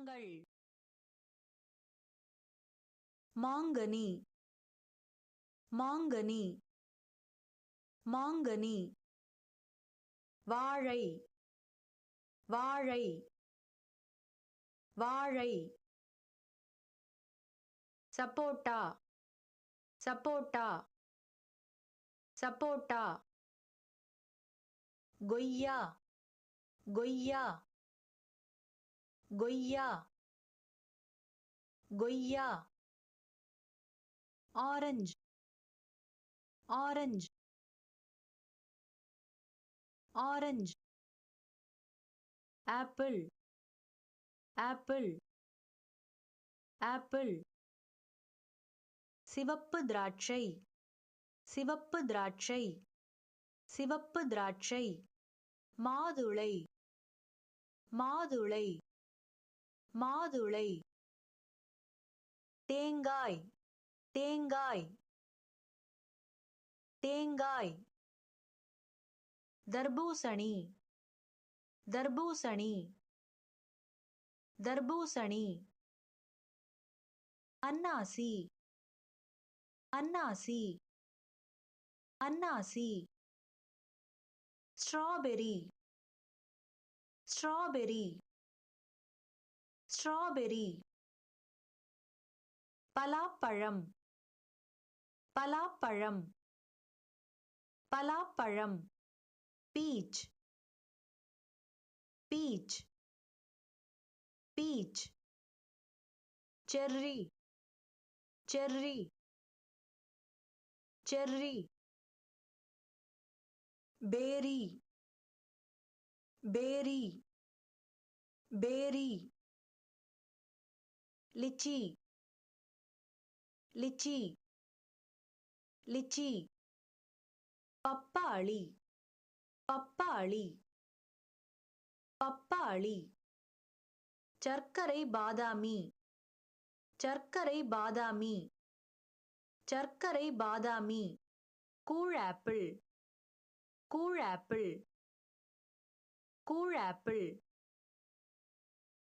பழங்கள் மாங்கனி. மாங்கனி. மாங்கனி. வாழை. வாழை. வாழை. சப்போட்டா. சப்போட்டா. சப்போட்டா. கொய்யா. கொய்யா. கொய்யா. கொய்யா. Orange. Orange. Orange. Apple. Apple. Apple. சிவப்பு திராட்சை. சிவப்பு திராட்சை. சிவப்பு திராட்சை. மாதுளை. மாதுளை. மாதுளை. தேங்காய். தேங்காய். தேங்காய். தர்பூசணி. தர்பூசணி. தர்பூசணி. அன்னாசி. அன்னாசி. அன்னாசி. ஸ்ட்ராபெரி. ஸ்ட்ராபெரி. ஸ்ட்ராபெரி. பலாப்பழம். பலாப்பழம். பலாப்பழம். Peach. Peach. Peach. Cherry. Cherry. Cherry. பேரி. பேரி. பேரி. லிச்சி லிச்சி லிச்சி பப்பாளி பப்பாளி பப்பாளி சர்க்கரை பாதாமி சர்க்கரை பாதாமி சர்க்கரை பாதாமி கூழாப்பிள் கூழாப்பிள் கூழாப்பிள்